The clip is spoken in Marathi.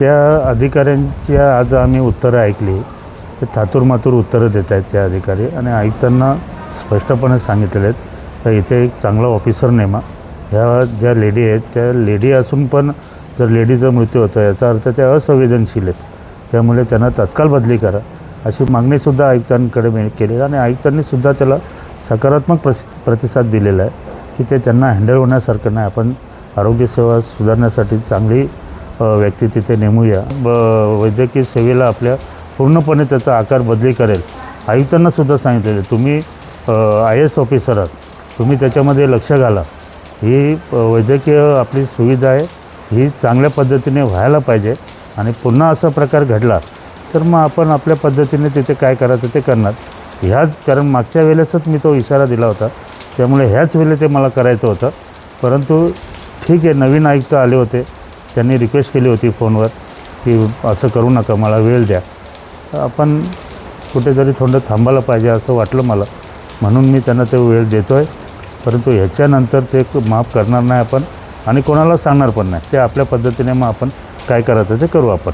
त्या अधिकाऱ्यांच्या आज आम्ही उत्तरं ऐकली. ते थातूरमातूर उत्तरं देत आहेत त्या अधिकारी आणि आयुक्तांना स्पष्टपणे सांगितलेले आहेत. तर इथे एक चांगला ऑफिसर नेमा. ह्या ज्या लेडी आहेत त्या लेडी असून पण जर लेडीचा मृत्यू होतो याचा अर्थ त्या असंवेदनशील आहेत. त्यामुळे त्यांना तत्काळ बदली करा अशी मागणीसुद्धा आयुक्तांकडे मी केली आणि आयुक्तांनीसुद्धा त्याला सकारात्मक प्रस प्रतिसाद दिलेला आहे की ते त्यांना हँडल होण्यासारखं नाही. आपण आरोग्यसेवा सुधारण्यासाठी चांगली व्यक्ती तिथे नेमूया ब वैद्यकीय सेवेला आपल्या पूर्णपणे त्याचा आकार बदली करेल. आयुक्तांनासुद्धा सांगितलेलं तुम्ही आय एस ऑफिसर आहात. तुम्ही त्याच्यामध्ये लक्ष घाला. ही वैद्यकीय आपली सुविधा आहे. ही चांगल्या पद्धतीने व्हायला पाहिजे आणि पुन्हा असा प्रकार घडला तर मग आपण आपल्या पद्धतीने तिथे काय करायचं ते करणार. ह्याच कारण मागच्या वेळेसच मी तो इशारा दिला होता. त्यामुळे ह्याच वेळेला ते मला करायचं होतं. परंतु ठीक आहे नवीन आयुक्त आले होते. त्यांनी रिक्वेस्ट केली होती फोनवर की असं करू नका मला वेळ द्या. आपण कुठेतरी थोडं थांबायला पाहिजे असं वाटलं मला. म्हणून मी त्यांना ते वेळ देतो आहे परंतु ह्याच्यानंतर ते माफ करणार नाही आपण आणि कोणाला सांगणार पण नाही. ते आपल्या पद्धतीने मग आपण काय करायचं ते करू आपण.